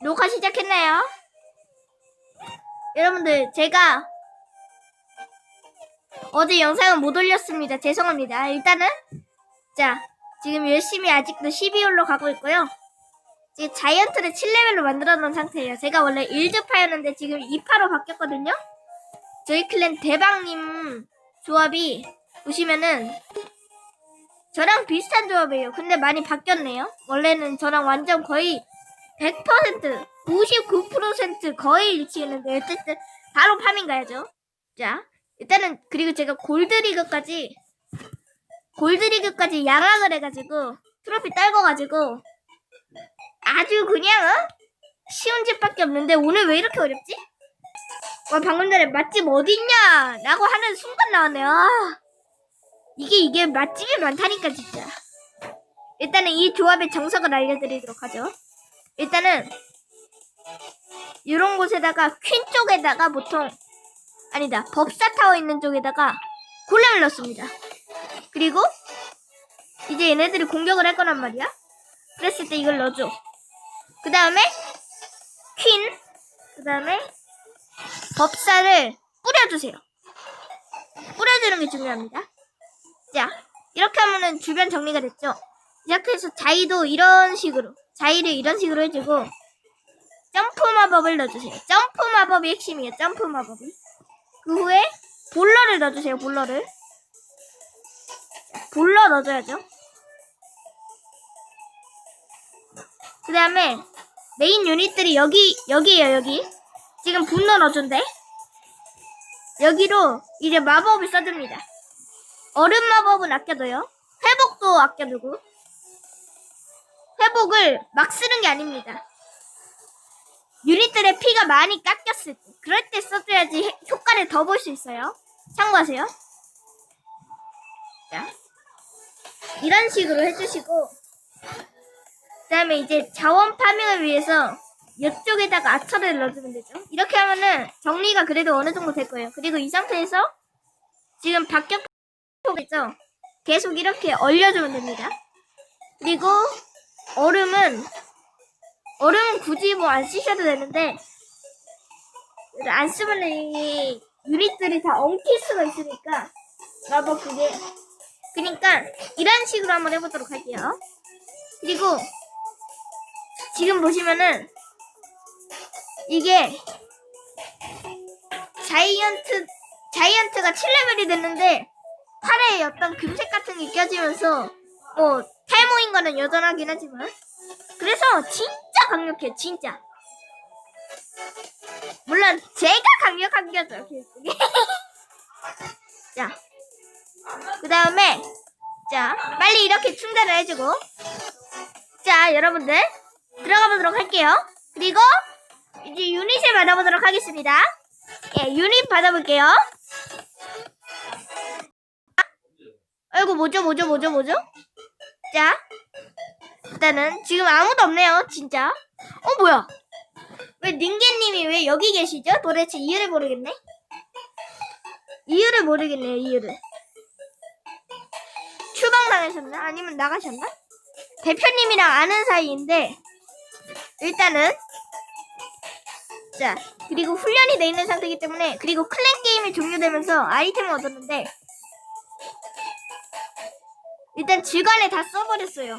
녹화 시작했나요? 여러분들 제가 어제 영상을 못 올렸습니다. 죄송합니다. 일단은 자 지금 열심히 아직도 12홀로 가고 있고요. 지금 자이언트를 7레벨로 만들어 놓은 상태예요. 제가 원래 1주파였는데 지금 2파로 바뀌었거든요. 저희 클랜 대박님 조합이 보시면은 저랑 비슷한 조합이에요. 근데 많이 바뀌었네요. 원래는 저랑 완전 거의 100% 99% 거의 일치했는데 어쨌든 바로 파밍 가야죠. 자 일단은 그리고 제가 골드리그까지 골드리그까지 양악을 해가지고 트로피 떨궈가지고 아주 그냥 어? 쉬운 집밖에 없는데 오늘 왜 이렇게 어렵지? 와 방금 전에 맛집 어딨냐? 라고 하는 순간 나왔네요. 아, 이게 이게 맛집이 많다니까 진짜. 일단은 이 조합의 정석을 알려드리도록 하죠. 일단은 이런 곳에다가 퀸 쪽에다가 보통 아니다 법사 타워 있는 쪽에다가 골렘을 넣습니다. 그리고 이제 얘네들이 공격을 할 거란 말이야. 그랬을 때 이걸 넣어줘. 그 다음에 퀸, 그 다음에 법사를 뿌려주세요. 뿌려주는 게 중요합니다. 자, 이렇게 하면은 주변 정리가 됐죠. 이렇게 해서 자이도 이런 식으로, 자이를 이런 식으로 해주고, 점프 마법을 넣어주세요. 점프 마법이 핵심이에요. 점프 마법이. 그 후에 볼러를 넣어주세요. 볼러를. 자, 볼러 넣어줘야죠. 그 다음에 메인 유닛들이 여기 여기에요 여기 지금 분노 넣어준대 여기로 이제 마법을 써줍니다 얼음 마법은 아껴둬요? 회복도 아껴두고. 회복을 막 쓰는 게 아닙니다. 유닛들의 피가 많이 깎였을 때 그럴 때 써줘야지 해- 효과를 더 볼 수 있어요. 참고하세요. 자 이런 식으로 해주시고 그 다음에 이제 자원 파밍을 위해서 이쪽에다가 아처를 넣어주면 되죠. 이렇게 하면은 정리가 그래도 어느 정도 될 거예요. 그리고 이 상태에서 지금 박격 포겠죠? 계속 이렇게 얼려주면 됩니다. 그리고 얼음은 얼음은 굳이 뭐 안 쓰셔도 되는데 안 쓰면 이 유닛들이 다 엉킬 수가 있으니까 마법 그게 그러니까 이런 식으로 한번 해보도록 할게요. 그리고 지금 보시면은 이게 자이언트 자이언트가 7레벨이 됐는데 팔에 어떤 금색 같은 게 껴지면서 뭐 탈모인 거는 여전하긴 하지만 그래서 진짜 강력해 진짜 물론 제가 강력한 거죠 결국에 자그 다음에 자 빨리 이렇게 충전을 해주고 자 여러분들 들어가 보도록 할게요. 그리고 이제 유닛을 받아보도록 하겠습니다. 예, 유닛 받아볼게요. 아이고 뭐죠 뭐죠 뭐죠 뭐죠? 자 일단은 지금 아무도 없네요 진짜. 어 뭐야? 왜 닌게님이 왜 여기 계시죠? 도대체 이유를 모르겠네. 이유를 모르겠네요 이유를. 추방당하셨나? 아니면 나가셨나? 대표님이랑 아는 사이인데 일단은 자 그리고 훈련이 돼 있는 상태이기 때문에 그리고 클랜 게임이 종료되면서 아이템을 얻었는데 일단 주간에 다 써버렸어요.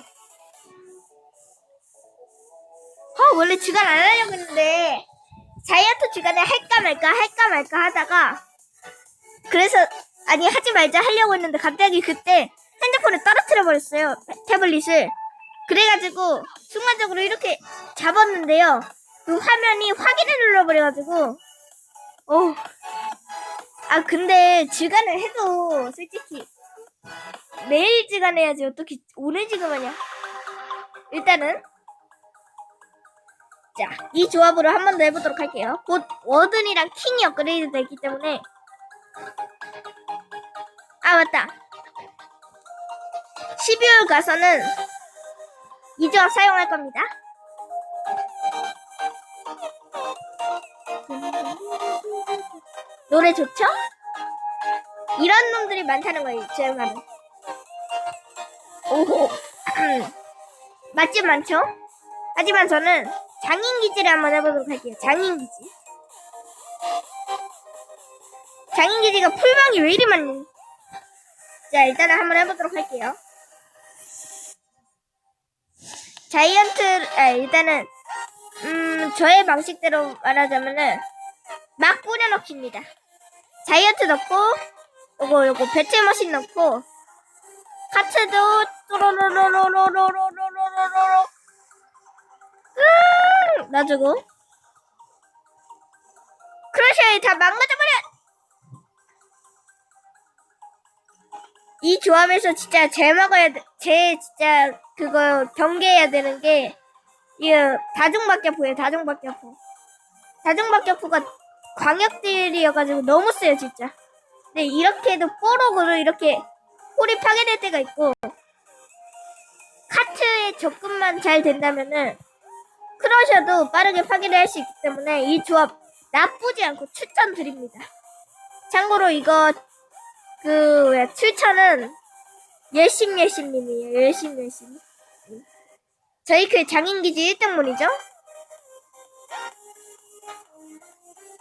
어 원래 주간 안 하려고 했는데 자이언트 주간에 할까 말까 할까 말까 하다가 그래서 아니 하지 말자 하려고 했는데 갑자기 그때 핸드폰을 떨어뜨려 버렸어요 태블릿을 그래가지고 순간적으로 이렇게 잡았는데요. 그 화면이 확인을 눌러버려가지고 어. 아 근데 지간을 해도 솔직히 매일 해야지 어떻게 오늘 지금 하냐. 일단은 자 이 조합으로 한 번 더 해보도록 할게요. 곧 워든이랑 킹이 업그레이드 되기 때문에 아 맞다. 12월 가서는 이 조합 사용할 겁니다. 노래 좋죠? 이런 놈들이 많다는 거예요, 제 말은. 오호. 음. 맛집 많죠? 하지만 저는 장인 기지를 한번 해보도록 할게요. 장인 기지. 장인 기지가 풀망이 왜 이리 많니? 자, 일단은 한번 해보도록 할게요. 자이언트, 아, 일단은, 음, 저의 방식대로 말하자면은, 막 뿌려넣기입니다. 자이언트 넣고, 요거, 요거, 배틀머신 넣고, 카트도, 또로로로로로로로로로로로, 음, 놔주고, 크러셔에 다 망가져버려! 이 조합에서 진짜 제 먹어야 돼, 제 진짜 그거 경계해야 되는 게, 이 다중박격포예요, 다중박격포. 다중박격포가 광역들이어가지고 너무 세요, 진짜. 근데 이렇게 해도 뽀록으로 이렇게 홀이 파괴될 때가 있고, 카트에 접근만 잘 된다면은, 크러셔도 빠르게 파괴를 할 수 있기 때문에 이 조합 나쁘지 않고 추천드립니다. 참고로 이거 그, 왜, 추천은, 열심열심님이에요, 열심열심. 저희 그 장인기지 1등문이죠?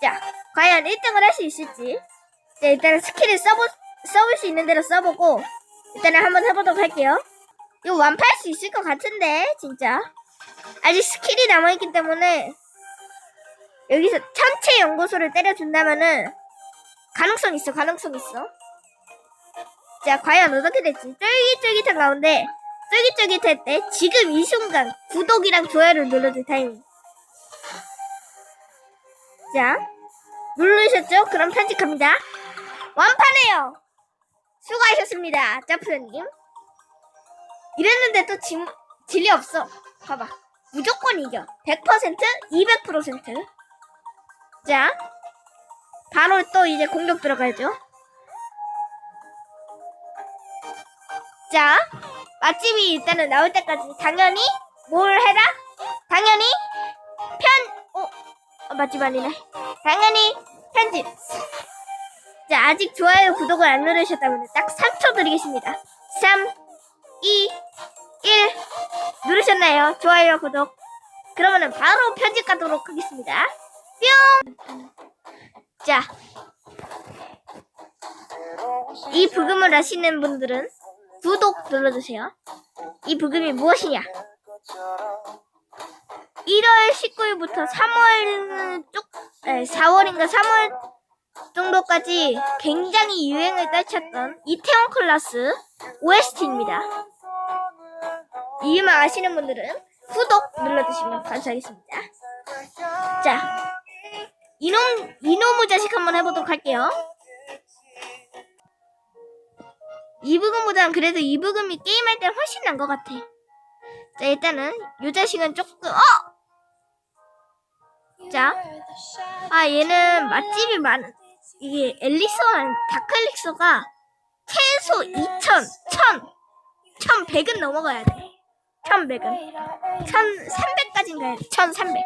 자, 과연 1등을 할 수 있을지. 자, 일단은 스킬을 써보, 써볼 수 있는 대로 써보고, 일단은 한번 해보도록 할게요. 이거 완파할 수 있을 것 같은데, 진짜. 아직 스킬이 남아있기 때문에, 여기서 천체 연구소를 때려준다면은, 가능성 있어, 가능성 있어. 자, 과연 어떻게 될지 쫄깃쫄깃한 가운데 쫄깃쫄깃할 때 지금 이 순간 구독이랑 좋아요를 눌러줄 타이밍. 자, 누르셨죠? 그럼 편집합니다. 완판해요. 수고하셨습니다, 짜프님. 이랬는데 또 진, 진리 없어. 봐봐. 무조건 이겨. 100%, 200%. 자, 바로 또 이제 공격 들어가야죠. 자, 맛집이 일단은 나올 때까지 당연히 뭘 해라? 당연히 편, 어, 어 맛집 아니네. 당연히 편집. 자, 아직 좋아요, 구독을 안 누르셨다면 딱 3초 드리겠습니다. 3, 2, 1. 누르셨나요? 좋아요, 구독. 그러면은 바로 편집 가도록 하겠습니다. 뿅! 자, 이 부금을 아시는 분들은 구독 눌러주세요. 이 부금이 무엇이냐? 1월 19일부터 3월 쪽, 4월인가 3월 정도까지 굉장히 유행을 떨쳤던 이태원 클라스 OST입니다. 이만 아시는 분들은 구독 눌러주시면 감사하겠습니다. 자, 이놈, 이놈의 자식 한번 해보도록 할게요. 이 부금보다는 그래도 이 부금이 게임할 때 훨씬 난 것 같아. 자, 일단은 요 자식은 조금 어! 자, 아 얘는 맛집이 많은 이게 다크 엘릭서가 최소 2,000, 1,000, 1,100은 넘어가야 돼. 1,100은 1,300까지는 가야 돼. 1,300.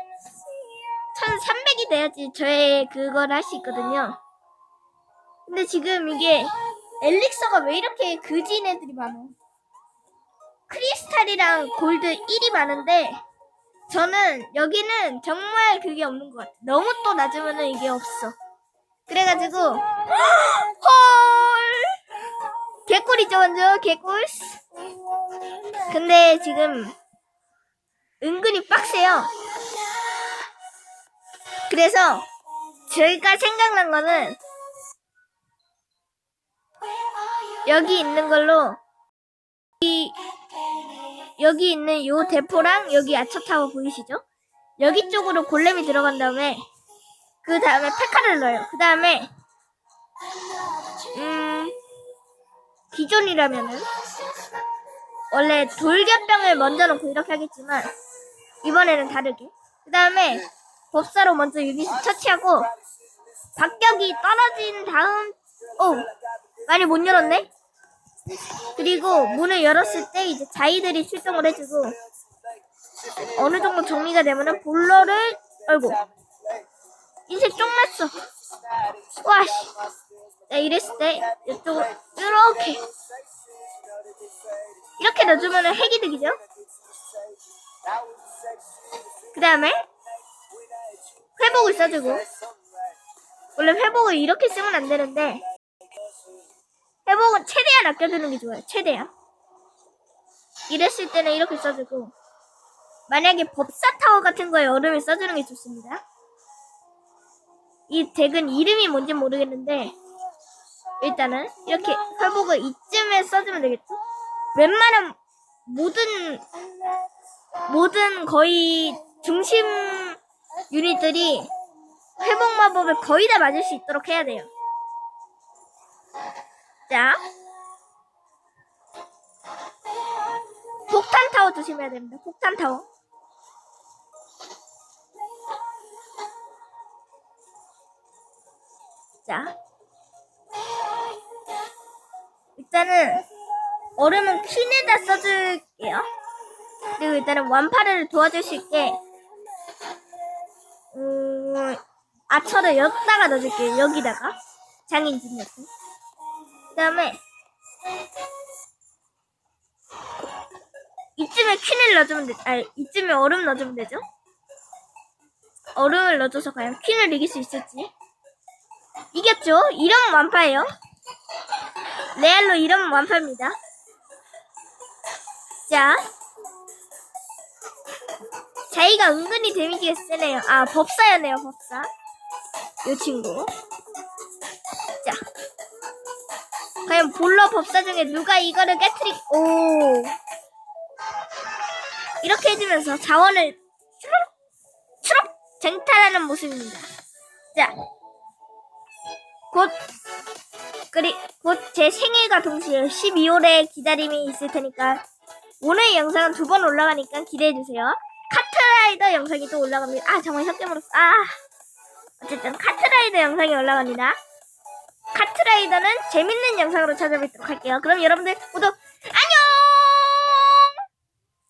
1,300이 돼야지 저의 그걸 할 수 있거든요. 근데 지금 이게 엘릭서가 왜 이렇게 그지인 애들이 많아? 크리스탈이랑 골드 1이 많은데 저는 여기는 정말 그게 없는 것 같아. 너무 또 낮으면은 이게 없어. 그래가지고 헐 개꿀이죠 먼저 개꿀. 근데 지금 은근히 빡세요. 그래서 저희가 생각난 거는 여기 있는 걸로 이 여기 있는 요 대포랑 여기 아처타워 보이시죠? 여기 쪽으로 골렘이 들어간 다음에 그 다음에 페카를 넣어요. 그 다음에 음 기존이라면은 원래 돌격병을 먼저 넣고 이렇게 하겠지만 이번에는 다르게 그 다음에 법사로 먼저 여기서 처치하고 박격이 떨어진 다음 오 많이 못 열었네 그리고 문을 열었을 때 이제 자이들이 출동을 해주고 어느 정도 정리가 되면은 볼러를 아이고 인색 쫑 났어 와씨 자 이랬을 때 이쪽으로 이렇게 이렇게 넣어주면은 핵이득이죠 그 다음에 회복을 써주고 원래 회복을 이렇게 쓰면 안 되는데 회복은 최대한 아껴두는 게 좋아요. 최대한. 이랬을 때는 이렇게 써주고 만약에 법사 타워 같은 거에 얼음을 써주는 게 좋습니다. 이 덱은 이름이 뭔지 모르겠는데 일단은 이렇게 회복을 이쯤에 써주면 되겠죠? 웬만한 모든 모든 거의 중심 유닛들이 회복 마법을 거의 다 맞을 수 있도록 해야 돼요. 자, 폭탄 타워 조심해야 됩니다. 폭탄 타워. 자, 일단은 얼음은 퀸에다 써줄게요. 그리고 일단은 완파를 있게 음, 아처를 여기다가 넣어줄게요. 여기다가 장인진 옆에. 그 다음에 이쯤에 퀸을 넣어주면 되, 아니 이쯤에 얼음 넣어주면 되죠? 얼음을 넣어줘서 과연 퀸을 이길 수 있을지 이겼죠? 이러면 완파예요. 레알로 이러면 완파입니다. 자, 자기가 은근히 데미지가 세네요. 아, 법사였네요, 법사. 요 친구. 자. 과연 볼러 법사 중에 누가 이거를 깨트리, 오. 이렇게 해주면서 자원을 추럭, 추럭 쟁탈하는 모습입니다. 자. 곧, 그리, 곧 제 생일과 동시에 12월에 기다림이 있을 테니까 오늘 영상은 두 번 올라가니까 기대해 주세요. 카트라이더 영상이 또 올라갑니다. 아, 정말 섞여버렸어. 아. 어쨌든, 카트라이더 영상이 올라갑니다. 카트라이더는 재밌는 영상으로 찾아뵙도록 할게요. 그럼 여러분들 모두